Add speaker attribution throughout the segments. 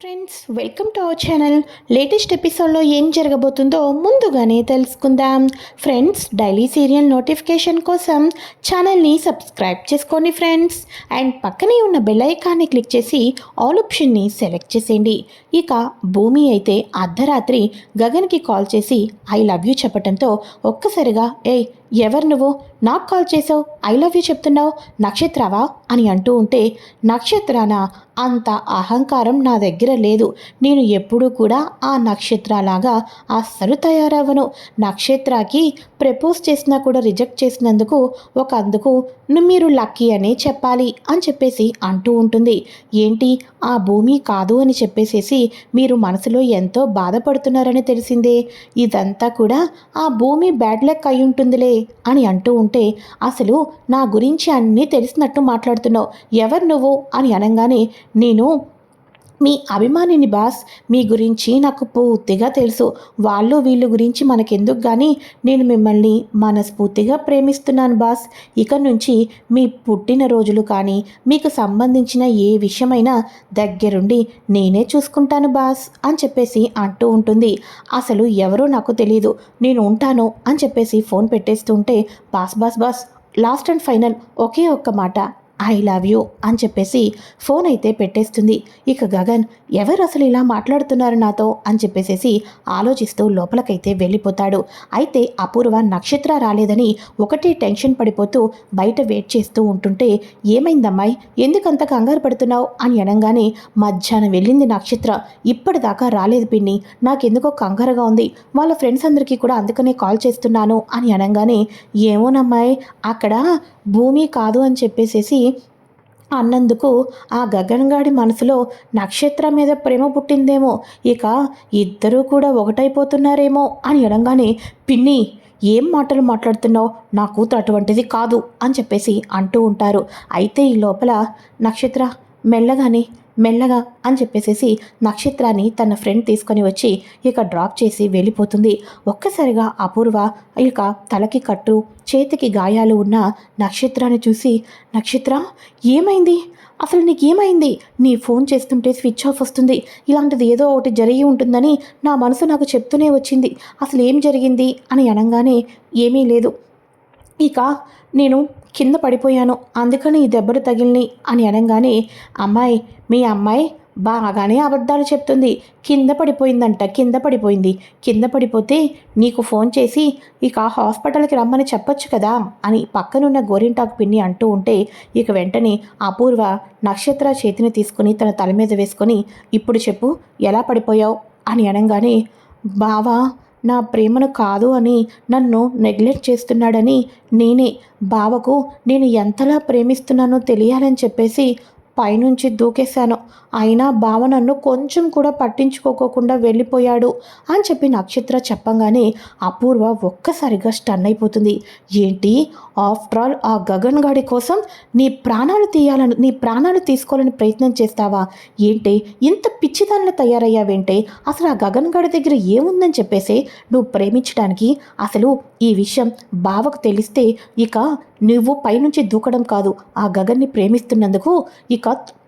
Speaker 1: Friends welcome to our channel latest ఎపిసోడ్లో ఏం జరగబోతుందో ముందుగానే తెలుసుకుందాం. ఫ్రెండ్స్ డైలీ సీరియల్ నోటిఫికేషన్ కోసం ఛానల్ని సబ్స్క్రైబ్ చేసుకోండి ఫ్రెండ్స్ అండ్ పక్కనే ఉన్న బెల్ ఐకాన్ని క్లిక్ చేసి ఆల్ ఆప్షన్ని సెలెక్ట్ చేసేయండి. ఇక భూమి అయితే అర్ధరాత్రి గగన్కి కాల్ చేసి ఐ లవ్ యూ చెప్పడంతో ఒక్కసారిగా ఏ ఎవరు నువ్వు? నాకు కాల్ చేసావు. ఐ లవ్ యూ చెప్తున్నావు. నక్షత్రావా? అని అంటూ ఉంటే నక్షత్రాన? అంత అహంకారం నా దగ్గర లేదు. నేను ఎప్పుడూ కూడా ఆ నక్షత్రలాగా అస్సలు తయారవ్వను. నక్షత్రాకి ప్రపోజ్ చేసినా కూడా రిజెక్ట్ చేసినందుకు ఒక అందుకు మీరు లక్కీ అనే చెప్పాలి అని చెప్పేసి అంటూ ఉంటుంది. ఏంటి? ఆ భూమి కాదు అని చెప్పేసేసి మీరు మనసులో ఎంతో బాధపడుతున్నారని తెలిసిందే. ఇదంతా కూడా ఆ భూమి బ్యాడ్ లక్ అయి ఉంటుందిలే అని అంటూ ఉంటే అసలు నా గురించి అన్నీ తెలిసినట్టు మాట్లాడుతున్నావు. ఎవరు నువ్వు? అని అనగానే నేను మీ అభిమానిని బాస్. మీ గురించి నాకు పూర్తిగా తెలుసు. వాళ్ళు వీళ్ళు గురించి మనకెందుకు కానీ నేను మిమ్మల్ని మనస్ఫూర్తిగా ప్రేమిస్తున్నాను బాస్. ఇక నుంచి మీ పుట్టినరోజులు కానీ మీకు సంబంధించిన ఏ విషయమైనా దగ్గరుండి నేనే చూసుకుంటాను బాస్ అని చెప్పేసి అంటూ ఉంటుంది. అసలు ఎవరో నాకు తెలియదు నేను ఉంటాను అని చెప్పేసి phone పెట్టేస్తుంటే boss boss boss last and final ఒకే ఒక్క మాట. ఐ లవ్ యూ అని చెప్పేసి ఫోన్ అయితే పెట్టేస్తుంది. ఇక గగన్ ఎవరు అసలు ఇలా మాట్లాడుతున్నారు నాతో? అని చెప్పేసేసి ఆలోచిస్తూ లోపలికైతే వెళ్ళిపోతాడు. అయితే అపూర్వ నక్షత్ర రాలేదని ఒకటే టెన్షన్ పడిపోతూ బయట వెయిట్ చేస్తూ ఉంటుంటే ఏమైందమ్మాయి? ఎందుకంత కంగారు పడుతున్నావు? అని అనగానే మధ్యాహ్నం వెళ్ళింది నక్షత్ర. ఇప్పటిదాకా రాలేదు పిన్ని. నాకెందుకో కంగారుగా ఉంది. వాళ్ళ ఫ్రెండ్స్ అందరికీ కూడా అందుకనే కాల్ చేస్తున్నాను అని అనగానే ఏమోనమ్మాయి అక్కడ భూమి కాదు అని చెప్పేసేసి అన్నందుకు ఆ గగన్గాడి మనసులో నక్షత్రం మీద ప్రేమ పుట్టిందేమో. ఇక ఇద్దరూ కూడా ఒకటైపోతున్నారేమో అని అనగానే పిన్ని ఏం మాటలు మాట్లాడుతున్నావు? నా కూతురు అటువంటిది కాదు అని చెప్పేసి అంటూ ఉంటారు. అయితే ఈ లోపల నక్షత్ర మెల్లగానే మెల్లగా అని చెప్పేసేసి నక్షత్రాన్ని తన ఫ్రెండ్ తీసుకొని వచ్చి ఇక డ్రాప్ చేసి వెళ్ళిపోతుంది. ఒక్కసారిగా అపూర్వ ఇక తలకి కట్టు చేతికి గాయాలు ఉన్న నక్షత్రాన్ని చూసి నక్షత్ర ఏమైంది? అసలు నీకేమైంది? నీ ఫోన్ చేస్తుంటే స్విచ్ ఆఫ్ వస్తుంది. ఇలాంటిది ఏదో ఒకటి జరిగి ఉంటుందని నా మనసు నాకు చెప్తూనే వచ్చింది. అసలు ఏం జరిగింది? అని అనగానే ఏమీ లేదు. ఇక నేను కింద పడిపోయాను. అందుకని ఈ దెబ్బలు తగిలిని అని అనగానే అమ్మాయి మీ అమ్మాయి బాగానే అబద్ధాలు చెప్తుంది. కింద పడిపోయిందంట కింద పడిపోయింది. కింద పడిపోతే నీకు ఫోన్ చేసి ఇక హాస్పిటల్కి రమ్మని చెప్పొచ్చు కదా అని పక్కనున్న గోరింటాకు పిన్ని అంటూ ఉంటే ఇక వెంటనే అపూర్వ నక్షత్ర చేతిని తీసుకుని తన తల మీద వేసుకొని ఇప్పుడు చెప్పు ఎలా పడిపోయావు? అని అనగానే బావా నా ప్రేమను కాదు అని నన్ను నెగ్లెక్ట్ చేస్తున్నాడని నేనే. బావకు నేను ఎంతలా ప్రేమిస్తున్నానో తెలియాలని చెప్పేసి పైనుంచి దూకేశాను. అయినా బావ నన్ను కొంచెం కూడా పట్టించుకోకోకుండా వెళ్ళిపోయాడు అని చెప్పి నక్షత్ర చెప్పంగానే అపూర్వ ఒక్కసారిగా స్టన్ అయిపోతుంది. ఏంటి? ఆఫ్టర్ ఆల్ ఆ గగన్ గాడి కోసం నీ ప్రాణాలు తీయాలని నీ ప్రాణాలు తీసుకోవాలని ప్రయత్నం చేస్తావా? ఏంటి? ఇంత పిచ్చిదానిలో తయారయ్యావేంటే? అసలు ఆ గగన్ గాడి దగ్గర ఏముందని చెప్పేసి నువ్వు ప్రేమించడానికి అసలు ఈ విషయం బావకు తెలిస్తే ఇక నువ్వు పైనుంచి దూకడం కాదు. ఆ గగన్ని ప్రేమిస్తున్నందుకు ఇక فقط.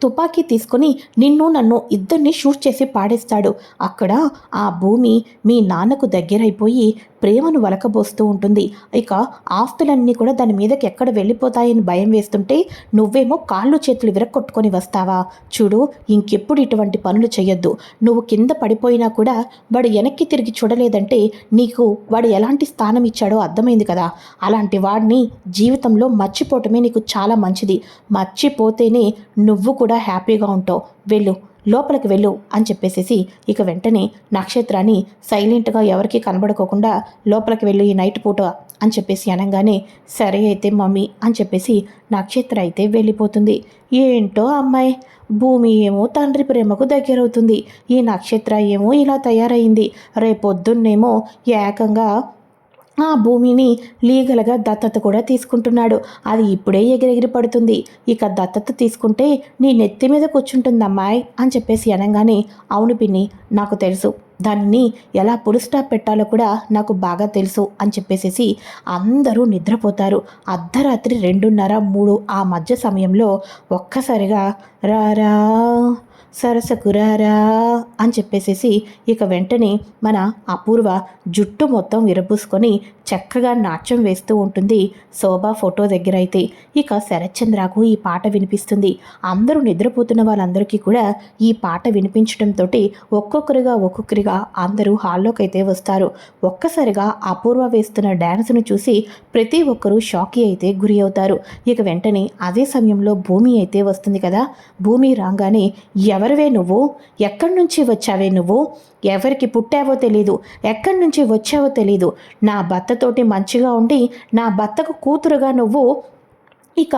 Speaker 1: తుపాకీ తీసుకొని నిన్ను నన్ను ఇద్దరిని షూట్ చేసి పాడేస్తాడు. అక్కడ ఆ భూమి మీ నాన్నకు దగ్గరైపోయి ప్రేమను వలకబోస్తూ ఉంటుంది. ఇక ఆస్తులన్నీ కూడా దాని మీదకి ఎక్కడ వెళ్ళిపోతాయని భయం వేస్తుంటే నువ్వేమో కాళ్ళు చేతులు విరక్కొట్టుకొని వస్తావా? చూడు ఇంకెప్పుడు ఇటువంటి పనులు చేయొద్దు నువ్వు కింద పడిపోయినా కూడా వాడు వెనక్కి తిరిగి చూడలేదంటే నీకు వాడు ఎలాంటి స్థానం ఇచ్చాడో అర్థమైంది కదా. అలాంటి వాడిని జీవితంలో మర్చిపోవటమే నీకు చాలా మంచిది. మర్చిపోతేనే నువ్వు కూడా హ్యాపీగా ఉంటావు. వెళ్ళు లోపలికి వెళ్ళు అని చెప్పేసేసి ఇక వెంటనే నక్షత్రాన్ని సైలెంట్గా ఎవరికీ కనబడుకోకుండా లోపలికి వెళ్ళు ఈ నైట్ పూట అని చెప్పేసి అనగానే సరే అయితే మమ్మీ అని చెప్పేసి నక్షత్ర అయితే వెళ్ళిపోతుంది. ఏంటో అమ్మాయి భూమి ఏమో తండ్రి ప్రేమకు దగ్గరవుతుంది. ఈ నక్షత్ర ఏమో ఇలా తయారైంది. రేపొద్దున్నేమో ఏకంగా ఆ భూమిని లీగల్గా దత్తత కూడా తీసుకుంటున్నాడు. అది ఇప్పుడే ఎగిరెగిరి పడుతుంది. ఇక దత్తత తీసుకుంటే నీ నెత్తి మీద కూర్చుంటుంది అమ్మాయి అని చెప్పేసి అనగానే అవును పిన్ని నాకు తెలుసు. దాన్ని ఎలా పులుస్టాప్ పెట్టాలో కూడా నాకు బాగా తెలుసు అని చెప్పేసేసి అందరూ నిద్రపోతారు. అర్ధరాత్రి రెండున్నర మూడు ఆ మధ్య సమయంలో ఒక్కసారిగా రారా సరసకురారా అని చెప్పేసేసి ఇక వెంటనే మన అపూర్వ జుట్టు మొత్తం విరబూసుకొని చక్కగా నాట్యం వేస్తూ ఉంటుంది శోభా ఫోటో దగ్గర అయితే. ఇక శరత్చంద్రకు ఈ పాట వినిపిస్తుంది. అందరూ నిద్రపోతున్న వాళ్ళందరికీ కూడా ఈ పాట వినిపించడంతో ఒక్కొక్కరుగా ఒక్కొక్కరిగా అందరూ హాల్లోకి అయితే వస్తారు. ఒక్కసారిగా అపూర్వ వేస్తున్న డ్యాన్స్ను చూసి ప్రతి ఒక్కరూ షాకి అయితే గురి అవుతారు. ఇక వెంటనే అదే సమయంలో భూమి అయితే వస్తుంది కదా. భూమి రాగానే ఎవరివే నువ్వు? ఎక్కడి నుంచి వచ్చావే నువ్వు? ఎవరికి పుట్టావో తెలీదు. ఎక్కడి నుంచి వచ్చావో తెలీదు. నా భర్తతోటి మంచిగా ఉండి నా భర్తకు కూతురుగా నువ్వు ఇక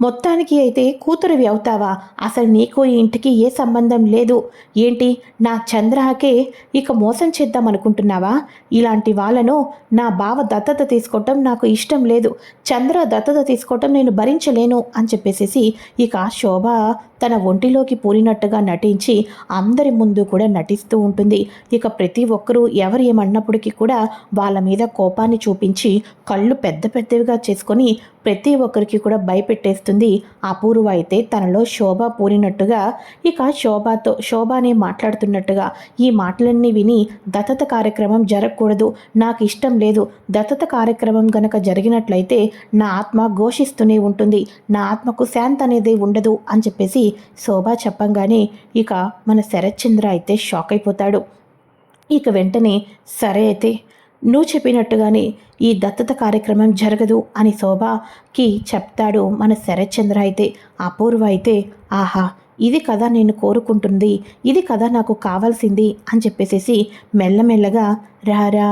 Speaker 1: మొత్తానికి అయితే కూతురువి అవుతావా? అసలు నీకు ఈ ఇంటికి ఏ సంబంధం లేదు. ఏంటి? నా చంద్రకే ఇక మోసం చేద్దాం అనుకుంటున్నావా ఇలాంటి వాళ్ళను నా బావ దత్తత తీసుకోవటం నాకు ఇష్టం లేదు. చంద్ర దత్తత తీసుకోవటం నేను భరించలేను అని చెప్పేసేసి ఇక శోభ తన ఒంటిలోకి పూరినట్టుగా నటించి అందరి ముందు కూడా నటిస్తూ ఉంటుంది. ఇక ప్రతి ఒక్కరూ ఎవరు ఏమన్నప్పటికీ కూడా వాళ్ళ మీద కోపాన్ని చూపించి కళ్ళు పెద్ద పెద్దవిగా చేసుకొని ప్రతి ఒక్కరికి కూడా భయపెట్టేస్తుంది. అపూర్వ అయితే తనలో శోభ పూరినట్టుగా ఇక శోభతో శోభనే మాట్లాడుతున్నట్టుగా ఈ మాటలన్నీ విని దత్తత కార్యక్రమం జరగకూడదు. నాకు ఇష్టం లేదు. దత్తత కార్యక్రమం గనక జరిగినట్లయితే నా ఆత్మ ఘోషిస్తూనే ఉంటుంది. నా ఆత్మకు శాంతి అనేది ఉండదు అని చెప్పేసి శోభ చెప్పంగానే ఇక మన శరత్చంద్ర అయితే షాక్ అయిపోతాడు. ఇక వెంటనే సరే అయితే నువ్వు చెప్పినట్టుగానే ఈ దత్తత కార్యక్రమం జరగదు అని శోభకి చెప్తాడు మన శరత్చంద్ర అయితే. అపూర్వ అయితే ఆహా ఇది కదా నేను కోరుకుంటుంది ఇది కదా నాకు కావాల్సింది అని చెప్పేసేసి మెల్లమెల్లగా రారా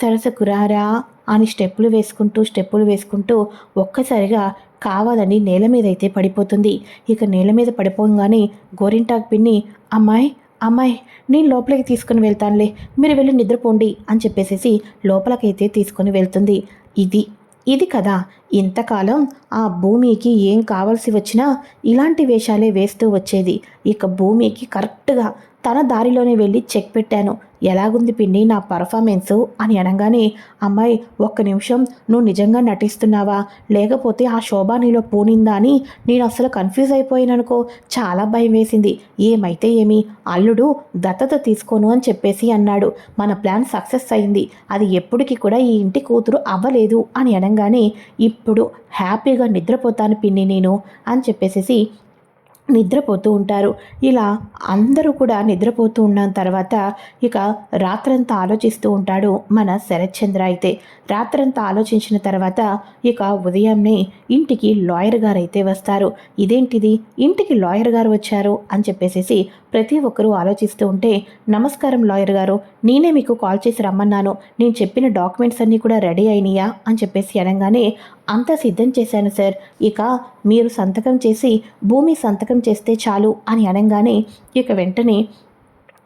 Speaker 1: సరసకు రారా అని స్టెప్పులు వేసుకుంటూ స్టెప్పులు వేసుకుంటూ ఒక్కసారిగా కావాలని నేల మీద అయితే పడిపోతుంది. ఇక నేల మీద పడిపోగానే గోరింటాకు పిన్ని అమ్మాయి అమ్మాయి నేను లోపలికి తీసుకుని వెళ్తానులే. మీరు వెళ్ళి నిద్రపోండి అని చెప్పేసేసి లోపలికైతే తీసుకుని వెళ్తుంది. ఇది ఇది కదా. ఇంతకాలం ఆ భూమికి ఏం కావాల్సి వచ్చినా ఇలాంటి వేషాలే వేస్తూ వచ్చేది. ఇక భూమికి కరెక్ట్గా తన దారిలోనే వెళ్ళి చెక్ పెట్టాను. ఎలాగుంది పిన్ని నా పర్ఫార్మెన్సు? అని అనగానే అమ్మాయి ఒక్క నిమిషం నువ్వు నిజంగా నటిస్తున్నావా? లేకపోతే ఆ శోభ నీలో పూనిందా అని నేను అసలు కన్ఫ్యూజ్ అయిపోయాననుకో చాలా భయం వేసింది. ఏమైతే ఏమి అల్లుడు దత్తత తీసుకోను అని చెప్పేసి అన్నాడు. మన ప్లాన్ సక్సెస్ అయింది. అది ఎప్పటికీ కూడా ఈ ఇంటి కూతురు అవ్వలేదు అని అనగానే ఇప్పుడు హ్యాపీగా నిద్రపోతాను పిన్ని నేను అని చెప్పేసేసి నిద్రపోతూ ఉంటారు. ఇలా అందరూ కూడా నిద్రపోతూ ఉన్న తర్వాత ఇక రాత్రంతా ఆలోచిస్తూ ఉంటాడు మన శరత్చంద్ర అయితే. రాత్రంతా ఆలోచించిన తర్వాత ఇక ఉదయంనే ఇంటికి లాయర్ గారు అయితే వస్తారు. ఇదేంటిది? ఇంటికి లాయర్ గారు వచ్చారు అని చెప్పేసేసి ప్రతి ఒక్కరూ ఆలోచిస్తూ ఉంటే నమస్కారం లాయర్ గారు నేనే మీకు కాల్ చేసి రమ్మన్నాను. నేను చెప్పిన డాక్యుమెంట్స్ అన్నీ కూడా రెడీ అయినాయా అని చెప్పేసి అనగానే అంతా సిద్ధం చేశాను సార్. ఇక మీరు సంతకం చేసి భూమి సంతకం చేస్తే చాలు అని అనగానే ఇక వెంటనే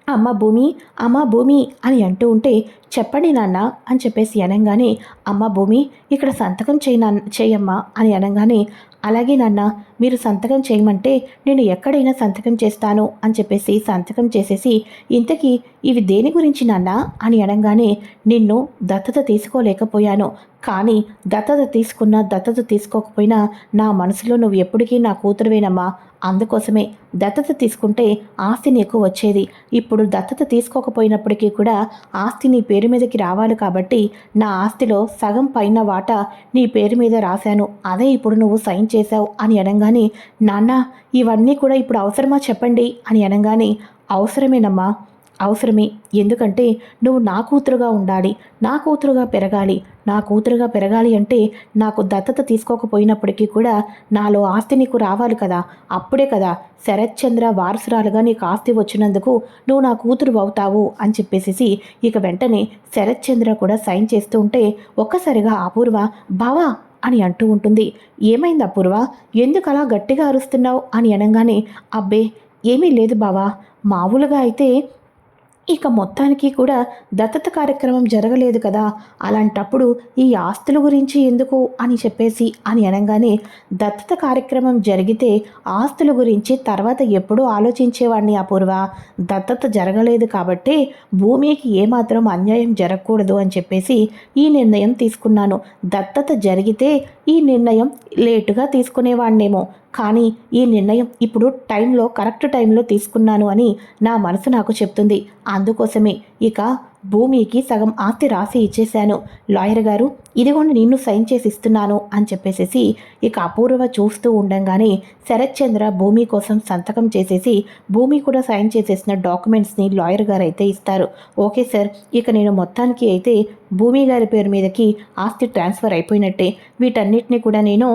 Speaker 1: అమ్మ భూమి అమ్మ భూమి అని అంటూ ఉంటే చెప్పండి నాన్న అని చెప్పేసి అనగానే అమ్మ భూమి ఇక్కడ సంతకం చేయ చేయమ్మా అని అనగానే అలాగే నాన్న మీరు సంతకం చేయమంటే నేను ఎక్కడైనా సంతకం చేస్తాను అని చెప్పేసి సంతకం చేసేసి ఇంతకీ ఇవి దేని గురించి నాన్న? అని అనగానే నిన్ను దత్తత తీసుకోలేకపోయాను. కానీ దత్తత తీసుకున్నా దత్తత తీసుకోకపోయినా నా మనసులో నువ్వు ఎప్పటికీ నా కూతురువేనమ్మా. అందుకోసమే దత్తత తీసుకుంటే ఆస్తి నీకు వచ్చేది. ఇప్పుడు దత్తత తీసుకోకపోయినప్పటికీ కూడా ఆస్తి నీ పేరు మీదకి రావాలి కాబట్టి నా ఆస్తిలో సగం పైన వాటా నీ పేరు మీద రాశాను. అదే ఇప్పుడు నువ్వు సైన్ చేశావు అని అనగానే నాన్న ఇవన్నీ కూడా ఇప్పుడు అవసరమా చెప్పండి? అని అనగానే అవసరమేనమ్మా. అవసరమే. ఎందుకంటే నువ్వు నా కూతురుగా ఉండాలి నా కూతురుగా పెరగాలి. నా కూతురుగా పెరగాలి అంటే నాకు దత్తత తీసుకోకపోయినప్పటికీ కూడా నాలో ఆస్తి నీకు రావాలి కదా. అప్పుడే కదా శరత్చంద్ర వారసురాలుగా నీకు ఆస్తి వచ్చినందుకు నువ్వు నా కూతురు అవుతావు అని చెప్పేసి ఇక వెంటనే శరత్చంద్ర కూడా సైన్ చేస్తూ ఉంటే ఒక్కసారిగా అపూర్వ బావా అని అంటూ ఉంటుంది. ఏమైంది అపూర్వ? ఎందుకు అలా గట్టిగా అరుస్తున్నావు? అని అనగానే అబ్బే ఏమీ లేదు బావా. మామూలుగా అయితే ఇక మొత్తానికి కూడా దత్తత కార్యక్రమం జరగలేదు కదా. అలాంటప్పుడు ఈ ఆస్తుల గురించి ఎందుకు అని చెప్పేసి అని అనగానే దత్తత కార్యక్రమం జరిగితే ఆస్తుల గురించి తర్వాత ఎప్పుడూ ఆలోచించేవాడిని అపూర్వ. దత్తత జరగలేదు కాబట్టి భూమికి ఏమాత్రం అన్యాయం జరగకూడదు అని చెప్పేసి ఈ నిర్ణయం తీసుకున్నాను. దత్తత జరిగితే ఈ నిర్ణయం లేటుగా తీసుకునేవాడినేమో కానీ ఈ నిర్ణయం ఇప్పుడు టైంలో కరెక్ట్ టైంలో తీసుకున్నాను అని నా మనసు నాకు చెప్తుంది. అందుకోసమే ఇక భూమికి సగం ఆస్తి రాసి ఇచ్చేశాను. లాయర్ గారు ఇదిగోండి నిన్ను సైన్ చేసి ఇస్తున్నాను అని చెప్పేసేసి ఇక అపూర్వ చూస్తూ ఉండంగానే శరత్ చంద్ర భూమి కోసం సంతకం చేసేసి భూమి కూడా సైన్ చేసేసిన డాక్యుమెంట్స్ని లాయర్ గారు అయితే ఇస్తారు. ఓకే సార్ ఇక నేను మొత్తానికి అయితే భూమి గారి పేరు మీదకి ఆస్తి ట్రాన్స్ఫర్ అయిపోయినట్టే. వీటన్నిటిని కూడా నేను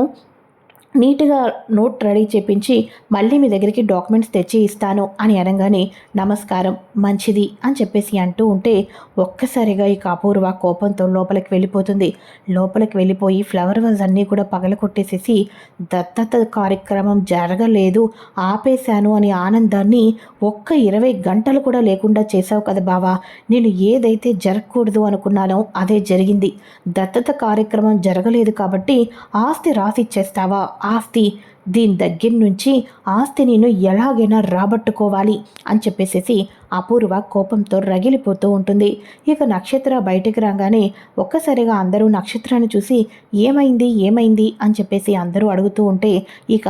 Speaker 1: నీట్గా నోట్ రెడీ చేపించి మళ్ళీ మీ దగ్గరికి డాక్యుమెంట్స్ తెచ్చి ఇస్తాను అని అనగానే నమస్కారం మంచిది అని చెప్పేసి అంటూ ఉంటే ఒక్కసారిగా ఈ అపూర్వ కోపంతో లోపలికి వెళ్ళిపోతుంది. లోపలికి వెళ్ళిపోయి ఫ్లవర్ వాజ్ అన్నీ కూడా పగలకొట్టేసేసి దత్తత కార్యక్రమం జరగలేదు ఆపేశాను అని ఆనందాన్ని ఒక్క ఇరవై గంటలు కూడా లేకుండా చేశావు కదా బావా నేను ఏదైతే జరగకూడదు అనుకున్నానో అదే జరిగింది. దత్తత కార్యక్రమం జరగలేదు కాబట్టి ఆస్తి రాసిచ్చేస్తావా ఆస్తి దీని దగ్గర నుంచి ఆస్తి నేను ఎలాగైనా రాబట్టుకోవాలి అని చెప్పేసేసి అపూర్వ కోపంతో రగిలిపోతూ ఉంటుంది. ఇక నక్షత్ర బయటకు రాగానే ఒక్కసారిగా అందరూ నక్షత్రాన్ని చూసి ఏమైంది ఏమైంది అని చెప్పేసి అందరూ అడుగుతూ ఉంటే ఇక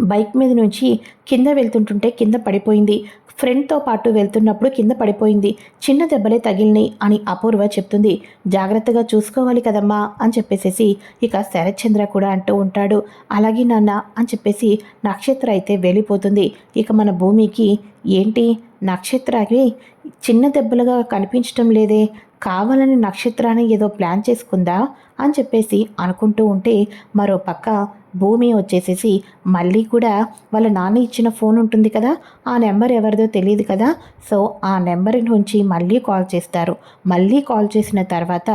Speaker 1: బైక్ మీద నుంచి కింద వెళ్తుంటుంటే కింద పడిపోయింది. ఫ్రెండ్తో పాటు వెళ్తున్నప్పుడు కింద పడిపోయింది. చిన్న దెబ్బలే తగిలినాయి అని అపూర్వ చెప్తుంది. జాగ్రత్తగా చూసుకోవాలి కదమ్మా అని చెప్పేసేసి ఇక శరత్చంద్ర కూడా అంటూ ఉంటాడు. అలాగే నాన్న అని చెప్పేసి నక్షత్ర అయితే వెళ్ళిపోతుంది. ఇక మన భూమికి ఏంటి? నక్షత్రాకి చిన్న దెబ్బలుగా కనిపించటం లేదే? కావాలని నక్షత్రాన్ని ఏదో ప్లాన్ చేసుకుందా? అని చెప్పేసి అనుకుంటూ ఉంటే మరో పక్క భూమి వచ్చేసేసి మళ్ళీ కూడా వాళ్ళ నాన్న ఇచ్చిన ఫోన్ ఉంటుంది కదా ఆ నెంబర్ ఎవరిదో తెలియదు కదా. సో ఆ నెంబర్ నుంచి మళ్ళీ కాల్ చేస్తారు. మళ్ళీ కాల్ చేసిన తర్వాత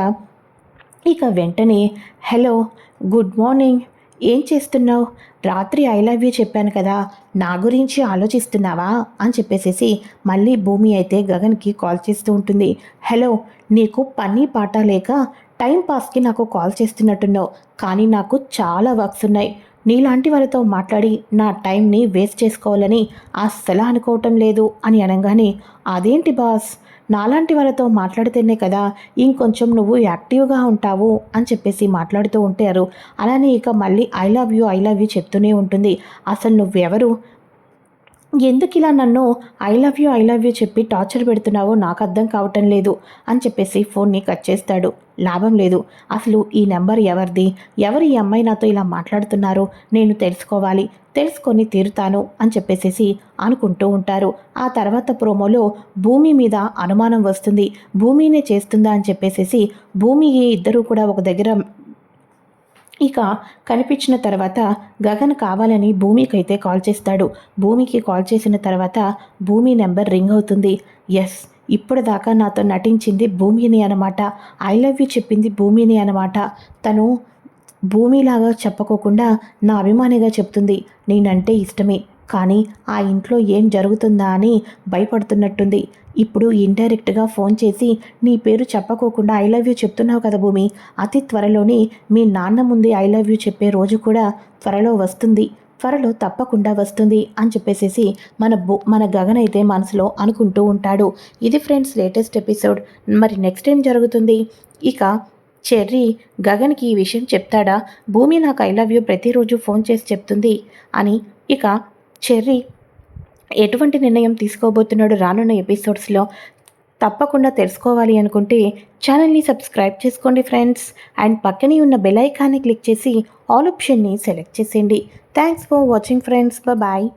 Speaker 1: ఇక వెంటనే హలో గుడ్ మార్నింగ్. ఏం చేస్తున్నావు? రాత్రి ఐ లవ్ యూ చెప్పాను కదా నా గురించి ఆలోచిస్తున్నావా? అని చెప్పేసేసి మళ్ళీ భూమి అయితే గగన్కి కాల్ చేస్తూ ఉంటుంది. హలో నీకు పని పాట లేక టైంపాస్కి నాకు కాల్ చేస్తున్నట్టున్నావు కానీ నాకు చాలా వర్క్స్ ఉన్నాయి. నీలాంటి వాళ్ళతో మాట్లాడి నా టైంని వేస్ట్ చేసుకోవాలని అస్సలు అనుకోవటం లేదు అని అనగానే అదేంటి బాస్? నాలాంటి వాళ్ళతో మాట్లాడితేనే కదా ఇంకొంచెం నువ్వు యాక్టివ్గా ఉంటావు అని చెప్పేసి మాట్లాడుతూ ఉంటారు అలానే ఇక మళ్ళీ I love you I love you చెప్తూనే ఉంటుంది. అసలు నువ్వెవరు? ఎందుకు ఇలా నన్ను I love you I love you చెప్పి టార్చర్ పెడుతున్నావో నాకు అర్థం కావటం లేదు అని చెప్పేసి ఫోన్ని కట్ చేస్తాడు. లాభం లేదు. అసలు ఈ నెంబర్ ఎవరిది? ఎవరు ఈ అమ్మాయి నాతో ఇలా మాట్లాడుతున్నారో నేను తెలుసుకోవాలి. తెలుసుకొని తీరుతాను అని చెప్పేసేసి అనుకుంటూ ఉంటారు. ఆ తర్వాత ప్రోమోలో భూమి మీద అనుమానం వస్తుంది. భూమినే చేస్తుందా అని చెప్పేసేసి భూమి ఇద్దరూ కూడా ఒక దగ్గర ఇక కనిపించిన తర్వాత గగన్ కావాలని భూమికైతే కాల్ చేస్తాడు. భూమికి కాల్ చేసిన తర్వాత భూమి నెంబర్ రింగ్ అవుతుంది. ఎస్ ఇప్పుడు దాకా నాతో నటించింది భూమిని అనమాట ఐ లవ్ యూ చెప్పింది భూమిని అనమాట తను భూమిలాగా చెప్పకోకుండా నా అభిమానిగా చెప్తుంది. నేనంటే ఇష్టమే. కానీ ఆ ఇంట్లో ఏం జరుగుతుందా అని భయపడుతున్నట్టుంది. ఇప్పుడు ఇండైరెక్ట్గా ఫోన్ చేసి నీ పేరు చెప్పకోకుండా ఐ లవ్ యూ చెప్తున్నావు కదా భూమి. అతి త్వరలోనే మీ నాన్న ముందే ఐ లవ్ యూ చెప్పే రోజు కూడా త్వరలో వస్తుంది. త్వరలో తప్పకుండా వస్తుంది అని చెప్పేసేసి మన బు మన గగన్ అయితే మనసులో అనుకుంటూ ఉంటాడు. ఇది ఫ్రెండ్స్ లేటెస్ట్ ఎపిసోడ్. మరి నెక్స్ట్ ఏం జరుగుతుంది? ఇక చెర్రీ గగన్కి ఈ విషయం చెప్తాడా? భూమి నాకు ఐ లవ్ యూ ప్రతిరోజు ఫోన్ చేసి చెప్తుంది అని ఇక చెర్రీ ఎటువంటి నిర్ణయం తీసుకోబోతున్నాడు రానున్న ఎపిసోడ్స్లో? తప్పకుండా తెలుసుకోవాలి అనుకుంటే ఛానల్ని సబ్స్క్రైబ్ చేసుకోండి ఫ్రెండ్స్. అండ్ పక్కనే ఉన్న బెల్ ఐకాన్ని క్లిక్ చేసి ఆల్ ఆప్షన్ని సెలెక్ట్ చేసేయండి. Thanks for watching friends. Bye